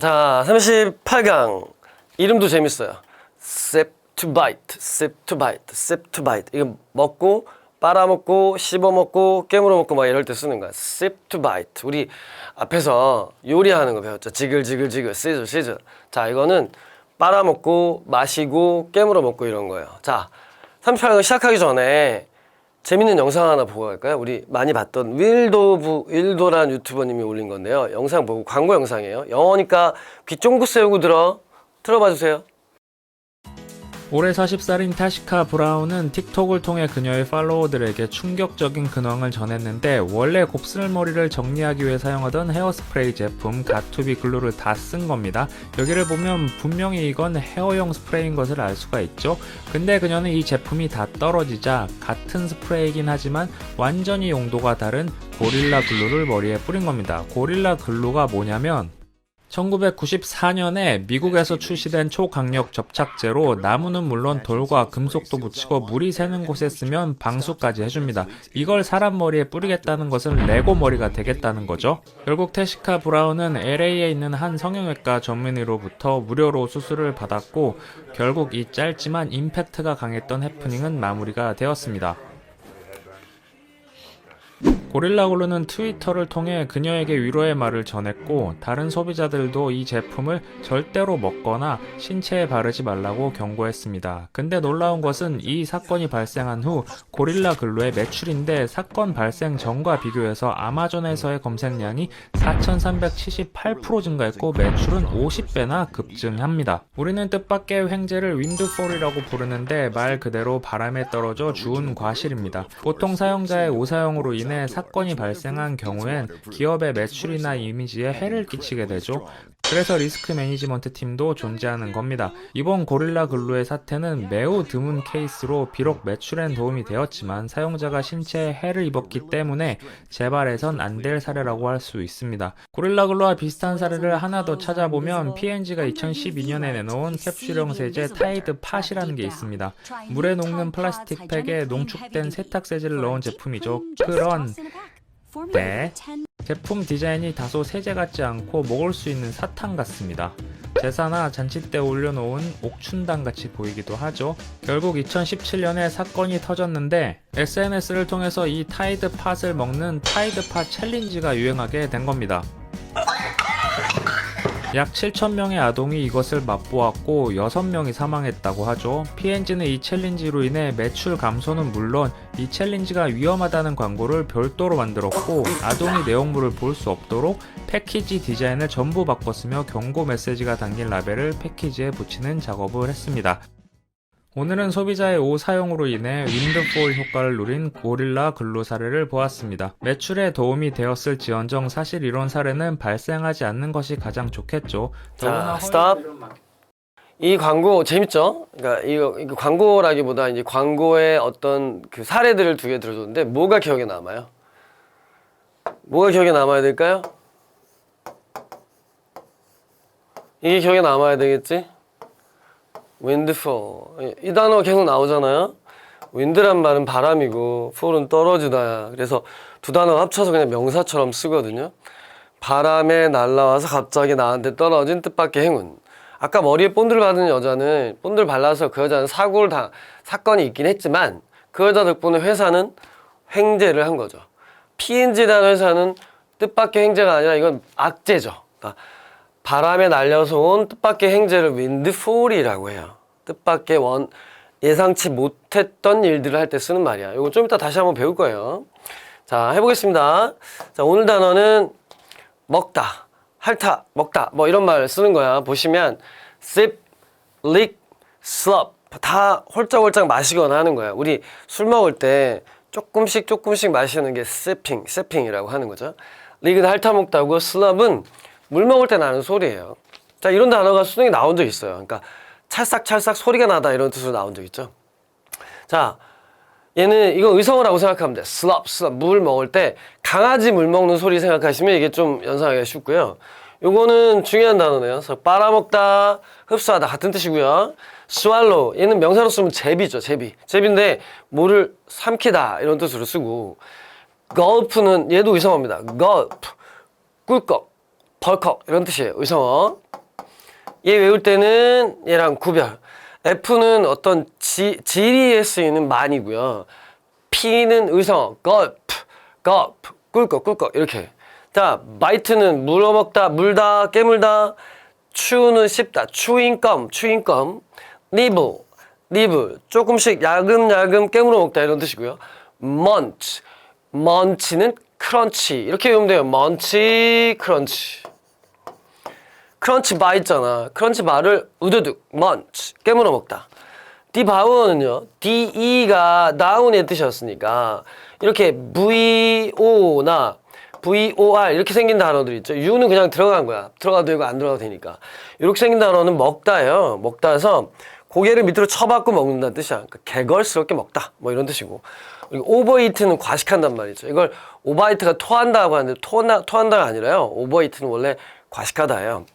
자, 38강. 이름도 재밌어요. sip to bite. 이거 먹고, 빨아먹고, 씹어먹고, 깨물어 먹고 막 이럴 때 쓰는 거야. bite. 우리 앞에서 요리하는 거 배웠죠. 지글지글지글, 시즐, 시즐. 자, 이거는 빨아먹고, 마시고, 깨물어 먹고 이런 거예요. 자, 38강 시작하기 전에 재밌는 영상 하나 보고 갈까요? 우리 많이 봤던 윌도브 윌도란 유튜버님이 올린 건데요. 영상 보고 광고 영상이에요. 영어니까 귀 쫑긋 세우고 들어 들어봐 주세요. 올해 40살인 타시카 브라운은 틱톡을 통해 그녀의 팔로워들에게 충격적인 근황을 전했는데 원래 곱슬머리를 정리하기 위해 사용하던 헤어스프레이 제품 가투비 글루를 다 쓴 겁니다. 여기를 보면 분명히 이건 헤어용 스프레이인 것을 알 수가 있죠. 근데 그녀는 이 제품이 다 떨어지자 같은 스프레이이긴 하지만 완전히 용도가 다른 고릴라 글루를 머리에 뿌린 겁니다. 고릴라 글루가 뭐냐면 1994년에 미국에서 출시된 초강력 접착제로 나무는 물론 돌과 금속도 붙이고 물이 새는 곳에 쓰면 방수까지 해줍니다. 이걸 사람 머리에 뿌리겠다는 것은 레고 머리가 되겠다는 거죠. 결국 테시카 브라운은 LA에 있는 한 성형외과 전문의로부터 무료로 수술을 받았고 결국 이 짧지만 임팩트가 강했던 해프닝은 마무리가 되었습니다. 고릴라 글루는 트위터를 통해 그녀에게 위로의 말을 전했고 다른 소비자들도 이 제품을 절대로 먹거나 신체에 바르지 말라고 경고했습니다. 근데 놀라운 것은 이 사건이 발생한 후 고릴라 글루의 매출인데 사건 발생 전과 비교해서 아마존에서의 검색량이 4,378% 증가했고 매출은 50배나 급증합니다. 우리는 뜻밖의 횡재를 윈드폴이라고 부르는데 말 그대로 바람에 떨어져 주운 과실입니다. 보통 사용자의 오사용으로 인해 사건이 발생한 경우엔 기업의 매출이나 이미지에 해를 끼치게 되죠. 그래서 리스크 매니지먼트 팀도 존재하는 겁니다. 이번 고릴라 글루의 사태는 매우 드문 케이스로 비록 매출엔 도움이 되었지만 사용자가 신체에 해를 입었기 때문에 재발해선 안 될 사례라고 할 수 있습니다. 고릴라 글루와 비슷한 사례를 하나 더 찾아보면 P&G가 2012년에 내놓은 캡슐형 세제 타이드 팟이라는 게 있습니다. 물에 녹는 플라스틱 팩에 농축된 세탁 세제를 넣은 제품이죠. 그런 네. 제품 디자인이 다소 세제 같지 않고 먹을 수 있는 사탕 같습니다. 제사나 잔치 때 올려놓은 옥춘당 같이 보이기도 하죠. 결국 2017년에 사건이 터졌는데 SNS를 통해서 이 타이드 팟을 먹는 타이드 팟 챌린지가 유행하게 된 겁니다. 약 7,000명의 아동이 이것을 맛보았고 6명이 사망했다고 하죠. P&G는 이 챌린지로 인해 매출 감소는 물론 이 챌린지가 위험하다는 광고를 별도로 만들었고 아동이 내용물을 볼 수 없도록 패키지 디자인을 전부 바꿨으며 경고 메시지가 담긴 라벨을 패키지에 붙이는 작업을 했습니다. 오늘은 소비자의 오사용으로 인해 윈드폴 효과를 누린 고릴라 글루 사례를 보았습니다. 매출에 도움이 되었을 지언정 사실 이런 사례는 발생하지 않는 것이 가장 좋겠죠. 자, 스탑. 이 광고 재밌죠? 그러니까 이거, 이거 광고라기보다 이제 광고의 어떤 그 사례들을 두 개 들어줬는데 뭐가 기억에 남아요? 뭐가 기억에 남아야 될까요? 이게 기억에 남아야 되겠지? 윈드폴 이 단어 계속 나오잖아요. 윈드란 말은 바람이고 폴은 떨어지다. 그래서 두 단어 합쳐서 그냥 명사처럼 쓰거든요. 바람에 날라와서 갑자기 나한테 떨어진 뜻밖의 행운. 아까 머리에 본드를 받은 여자는 본드를 발라서 그 여자는 사고를 다 사건이 있긴 했지만 그 여자 덕분에 회사는 횡재를 한 거죠. P&G라는 회사는 뜻밖의 횡재가 아니라 이건 악재죠. 그러니까 바람에 날려서 온 뜻밖의 행재를 윈드폴이라고 해요. 뜻밖의 원 예상치 못했던 일들을 할 때 쓰는 말이야. 이거 좀 이따 다시 한번 배울 거예요. 자, 해보겠습니다. 자, 오늘 단어는 먹다, 핥다, 먹다, 뭐 이런 말 쓰는 거야. 보시면 sip, lick, slurp 다 홀짝홀짝 마시거나 하는 거야. 우리 술 먹을 때 조금씩 조금씩 마시는 게 sipping, sipping이라고 하는 거죠. lick은 핥아 먹다고 slurp은 물 먹을 때 나는 소리예요. 자, 이런 단어가 수능에 나온 적 있어요. 그러니까 찰싹찰싹 소리가 나다 이런 뜻으로 나온 적 있죠. 자, 얘는 이거 의성어라고 생각하면 돼. 슬럽, 슬럽. 물 먹을 때 강아지 물 먹는 소리 생각하시면 이게 좀 연상하기가 쉽고요. 요거는 중요한 단어네요. 그래서 빨아먹다, 흡수하다 같은 뜻이고요. swallow 얘는 명사로 쓰면 제비죠, 제비. 제비인데 물을 삼키다 이런 뜻으로 쓰고 gulp는 얘도 의성어입니다. gulp 꿀꺽 벌컥 이런 뜻이에요. 의성어. 얘 외울 때는 얘랑 구별. F는 어떤 지, 지리에 쓰이는 만이고요. P는 의성어. gulp, gulp, 꿀꺽, 꿀꺽 이렇게. 자, 바이트는 물어먹다, 물다, 깨물다. 추는 씹다, 추인껌, 추인껌. 니블, 니블, 조금씩 야금야금 깨물어 먹다 이런 뜻이고요. munch, munch는 크런치 이렇게 외우면 돼요. munch, 크런치. 크런치 바 있잖아. 크런치 바를 우두둑, 먼치, 깨물어 먹다. 디바우어는요, DE가 나운의 뜻이었으니까, 이렇게 VO나 VOR 이렇게 생긴 단어들 있죠. U는 그냥 들어간 거야. 들어가도 되고 안 들어가도 되니까. 이렇게 생긴 단어는 먹다예요. 먹다에서 고개를 밑으로 쳐박고 먹는다는 뜻이야. 그러니까 개걸스럽게 먹다. 뭐 이런 뜻이고. 오버이트는 과식한단 말이죠. 이걸 오버이트가 토한다고 하는데 토나, 토한다가 아니라요. 오버이트는 원래 과식하다예요.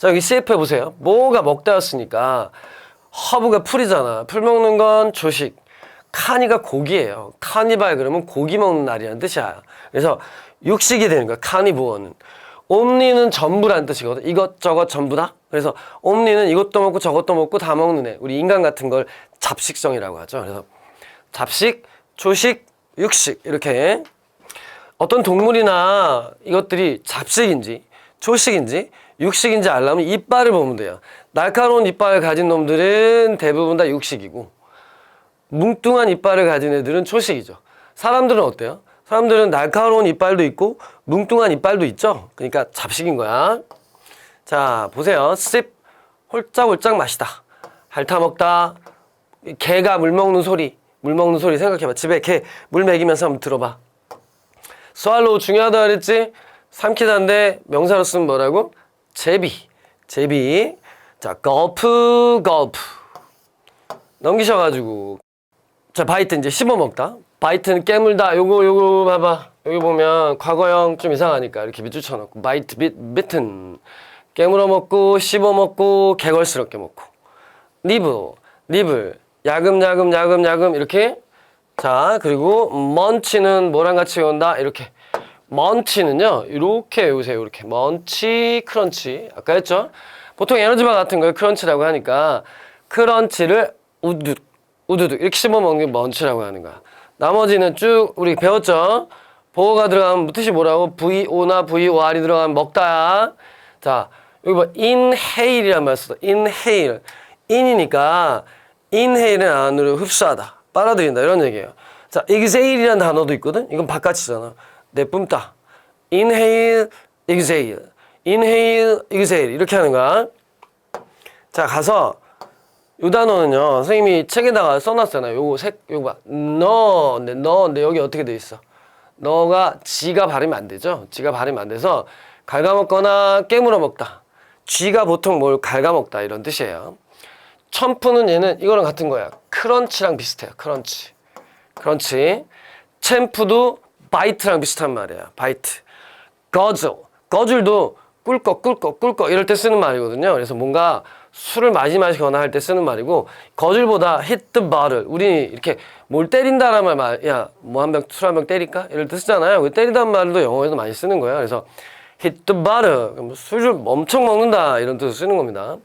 자 여기 CF 해보세요. 뭐가 먹다였으니까 허브가 풀이잖아. 풀 먹는 건 조식. 카니가 고기예요. 카니발 그러면 고기 먹는 날이라는 뜻이야. 그래서 육식이 되는 거야 카니부어는. 옴니는 전부라는 뜻이거든. 이것저것 전부 다? 그래서 옴니는 이것도 먹고 저것도 먹고 다 먹는 애. 우리 인간 같은 걸 잡식성이라고 하죠. 그래서 잡식 조식 육식 이렇게 어떤 동물이나 이것들이 잡식인지 초식인지 육식인지 알려면 이빨을 보면 돼요. 날카로운 이빨을 가진 놈들은 대부분 다 육식이고 뭉뚱한 이빨을 가진 애들은 초식이죠. 사람들은 어때요? 사람들은 날카로운 이빨도 있고 뭉뚱한 이빨도 있죠. 그러니까 잡식인 거야. 자 보세요. 씹 홀짝홀짝 마시다. 핥아 먹다. 개가 물 먹는 소리. 물 먹는 소리 생각해봐. 집에 개 물 먹이면서 한번 들어봐. 스왈로우 중요하다 그랬지? 삼키다인데 명사로 쓰면 뭐라고? 제비. 제비. 자, 거프, 거프. 넘기셔가지고. 자, 바이트 이제 씹어 먹다. 바이트는 깨물다. 요거, 요거 봐봐. 여기 보면 과거형 좀 이상하니까 이렇게 밑줄 쳐놓고. 바이트, 빗, 비튼. 깨물어 먹고, 씹어 먹고, 개걸스럽게 먹고. 리브, 리블. 야금야금, 야금야금. 이렇게. 자, 그리고 먼치는 뭐랑 같이 온다? 이렇게. 먼치는요, 이렇게 외우세요. 이렇게. 먼치, 크런치. 아까 했죠? 보통 에너지바 같은 걸 크런치라고 하니까, 크런치를 우두둑, 우두둑. 이렇게 씹어 먹는 게 먼치라고 하는 거야. 나머지는 쭉 우리 배웠죠? 보호가 들어가면 뜻이 뭐라고? VO나 VOR이 들어가면 먹다야. 자, 여기 봐. inhale이란 말 써. inhale. in이니까, inhale은 안으로 흡수하다. 빨아들인다. 이런 얘기예요. 자, exhale이라는 단어도 있거든? 이건 바깥이잖아. 내뿜다. inhale, exhale. inhale, exhale. 이렇게 하는 거야. 자, 가서 요 단어는요. 선생님이 책에다가 써놨잖아요. 요거 색, 요거 봐. 너, 네, 너, 근데 여기 어떻게 돼 있어? 너가 지가 발음이 안 되죠? 지가 발음이 안 돼서 갉아먹거나 깨물어 먹다. 쥐가 보통 뭘 갉아먹다 이런 뜻이에요. 첨프는 얘는 이거랑 같은 거야. 크런치랑 비슷해요. 크런치. 크런치. 챔프도 바이트랑 비슷한 말이야. 바이트. 거절. 거절도 꿀꺽 꿀꺽 꿀꺽 이럴 때 쓰는 말이거든요. 그래서 뭔가 술을 많이 마시거나 할 때 쓰는 말이고 hit the bottle. 우리 이렇게 뭘 때린다라는 말, 야, 뭐 한 병 술 한 병 때릴까? 이럴 때 쓰잖아요. 그 때리다는 말도 영어에서 많이 쓰는 거예요. 그래서 the bottle. 그럼 술을 엄청 먹는다 이런 뜻으로 쓰는 겁니다.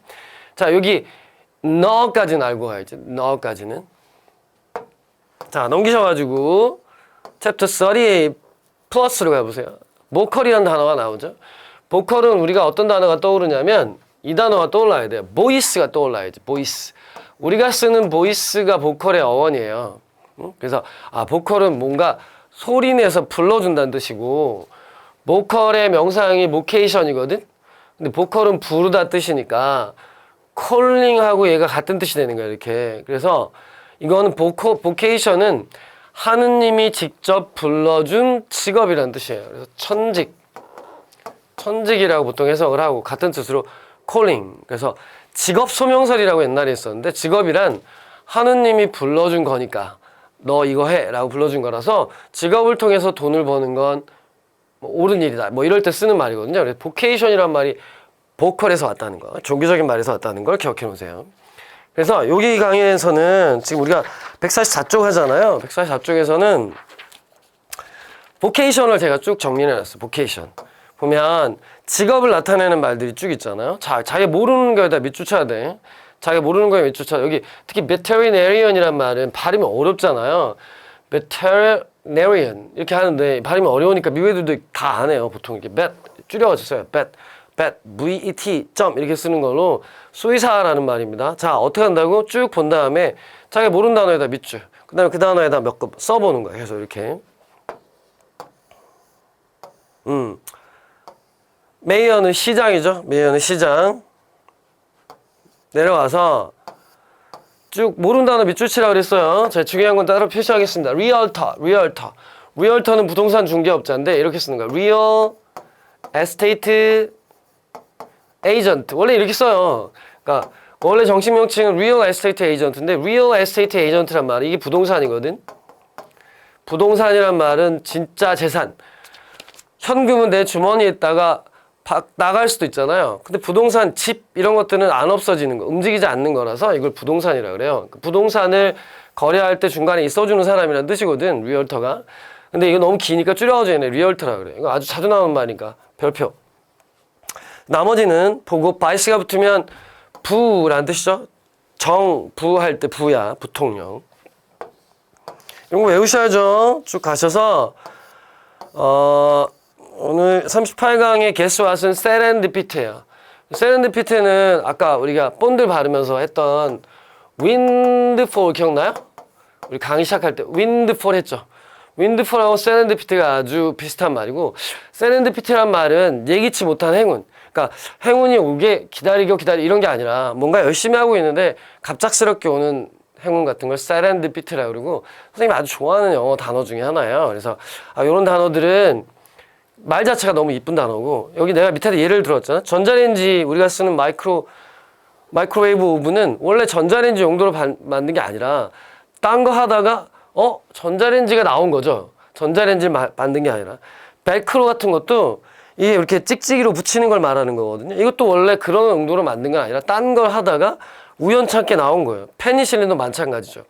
자, 여기 너까지는 알고 가야지. 너까지는. 자, 넘기셔가지고 챕터 38 플러스로 가보세요. 보컬이라는 단어가 나오죠. 보컬은 우리가 어떤 단어가 떠오르냐면 이 단어가 떠올라야 돼요. 보이스가 떠올라야지. 보이스. 우리가 쓰는 보이스가 보컬의 어원이에요. 응? 그래서 아 보컬은 뭔가 소리 내서 불러준다는 뜻이고 보컬의 명사형이 모케이션이거든. 근데 보컬은 부르다 뜻이니까 콜링하고 얘가 같은 뜻이 되는 거야 이렇게. 그래서 이거는 보코 보케이션은 하느님이 직접 불러준 직업이라는 뜻이에요. 그래서 천직, 천직이라고 보통 해석을 하고 같은 뜻으로 calling. 그래서 직업 소명설이라고 옛날에 있었는데 직업이란 하느님이 불러준 거니까 너 이거 해라고 불러준 거라서 직업을 통해서 돈을 버는 건 뭐 옳은 일이다. 뭐 이럴 때 쓰는 말이거든요. 그래서 보케이션이란 말이 보컬에서 왔다는 거, 종교적인 말에서 왔다는 걸 기억해 놓으세요. 그래서 여기 강의에서는 지금 우리가 144쪽 하잖아요. 144쪽에서는 보케이션을 제가 쭉 정리해 놨어요. 보케이션. 보면 직업을 나타내는 말들이 쭉 있잖아요. 자, 자기 모르는 거에다 밑줄 쳐야 돼. 자기 모르는 거에 밑줄 쳐. 여기 특히 veterinarian이란 말은 발음이 어렵잖아요. veterinarian 이렇게 하는데 발음이 어려우니까 미국 애들도 다 안 해요. 보통 이렇게 vet 줄여가지고 써요. vet, vet, v-e-t 점 이렇게 쓰는 걸로 수의사라는 말입니다. 자, 어떻게 한다고 쭉 본 다음에 자기 모르는 단어에다 밑줄. 그 다음에 그 단어에다 몇거 써보는 거예요. 계속 이렇게. 음. 메이어는 시장이죠. 메이어는 시장. 내려와서 쭉 모르는 단어 밑줄 치라고 그랬어요. 제가 중요한 건 따로 표시하겠습니다. 리얼터, 리얼터. 리얼터는 부동산 중개업자인데 이렇게 쓰는 거야. 리얼 에스테이트 에이전트. 원래 이렇게 써요. 그러니까 원래 정식 명칭은 리얼 에스테이트 에이전트인데 리얼 에스테이트 에이전트란 말이 이게 부동산이거든. 부동산이란 말은 진짜 재산. 현금은 내 주머니에 있다가 박 나갈 수도 있잖아요. 근데 부동산, 집 이런 것들은 안 없어지는 거, 움직이지 않는 거라서 이걸 부동산이라 그래요. 그 부동산을 거래할 때 중간에 있어주는 사람이라는 뜻이거든, 리얼터가. 근데 이거 너무 기니까 줄여가지고 얘네 리얼터라 그래. 이거 아주 자주 나오는 말이니까 별표. 나머지는 보고 바이스가 붙으면 부라는 뜻이죠. 정, 부 할 때 부야, 부통령. 이런 거 외우셔야죠. 쭉 가셔서 어, 오늘 38강의 게스트왓은 세렌디피트예요. 세렌디피트는 아까 우리가 본드 바르면서 했던 윈드폴 기억나요? 우리 강의 시작할 때 윈드폴 했죠. 윈드폴하고 세렌디피트가 아주 비슷한 말이고 세렌디피트란 말은 예기치 못한 행운. 그러니까 행운이 오게 기다리고 기다리 이런 게 아니라 뭔가 열심히 하고 있는데 갑작스럽게 오는 행운 같은 걸 세렌디피트라고 그러고 선생님이 아주 좋아하는 영어 단어 중에 하나예요. 그래서 아, 이런 단어들은 말 자체가 너무 이쁜 단어고 여기 내가 밑에다 예를 들었잖아. 전자레인지 우리가 쓰는 마이크로 마이크로웨이브 오븐은 원래 전자레인지 용도로 반- 만든 게 아니라 딴 거 하다가 어 전자레인지가 나온 거죠. 전자레인지 마- 만든 게 아니라 벨크로 같은 것도 이게 이렇게 찍찍이로 붙이는 걸 말하는 거거든요. 이것도 원래 그런 용도로 만든 건 아니라 딴 걸 하다가 우연찮게 나온 거예요. 페니실린도 마찬가지죠.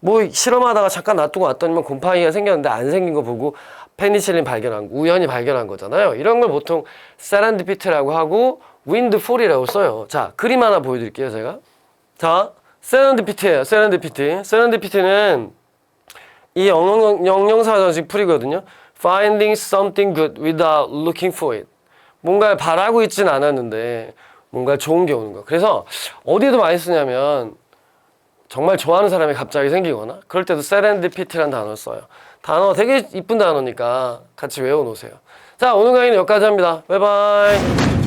뭐 실험하다가 잠깐 놔두고 왔더니만 곰팡이가 생겼는데 안 생긴 거 보고 페니실린 발견한 거, 우연히 발견한 거잖아요. 이런 걸 보통 세렌디피트라고 하고 윈드폴이라고 써요. 자, 그림 하나 보여드릴게요, 제가. 자, 세렌디피트예요. 세렌디피트. 세렌디피트는 이 영영, 영영사전식 풀이거든요. Finding something good without looking for it. 뭔가를 바라고 있진 않았는데 뭔가 좋은 게 오는 거. 그래서 어디에도 많이 쓰냐면 정말 좋아하는 사람이 갑자기 생기거나 그럴 때도 세렌디피티라는 단어를 써요. 단어 되게 이쁜 단어니까 같이 외워 놓으세요. 자 오늘 강의는 여기까지 합니다. 바이바이.